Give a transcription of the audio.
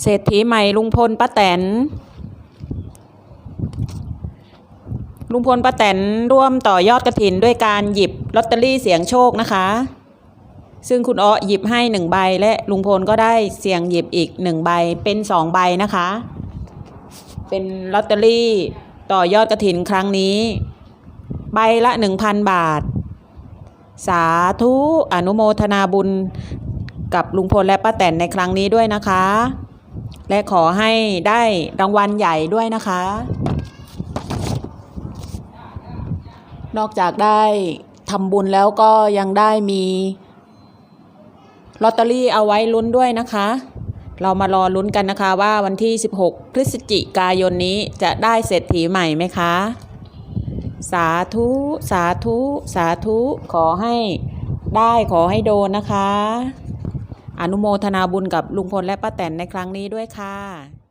เศรษฐีใหม่ลุงพลป้าแตน ลุงพลป้าแตนร่วมต่อยอดกระถินด้วยการหยิบลอตเตอรี่เสียงโชคนะคะ ซึ่งคุณอ้อหยิบให้หนึ่งใบและลุงพลก็ได้เสี่ยงหยิบอีกหนึ่งใบเป็นสองใบนะคะ เป็นลอตเตอรี่ต่อยอดกระถินครั้งนี้ ใบละหนึ่งพันบาท สาธุอนุโมทนาบุญกับลุงพลและป้าแตนในครั้งนี้ด้วยนะคะ และขอให้ได้รางวัลใหญ่ด้วยนะคะ นอกจากได้ทำบุญแล้วก็ยังได้มีลอตเตอรี่เอาไว้ลุ้นด้วยนะคะ เรามารอลุ้นกันนะคะว่าวันที่ 16 พฤศจิกายนนี้จะได้เศรษฐีใหม่ไหมคะ สาธุ สาธุ สาธุ ขอให้ได้ขอให้โดนนะคะ อนุโมทนาบุญกับลุงพลและป้าแตนในครั้งนี้ด้วยค่ะ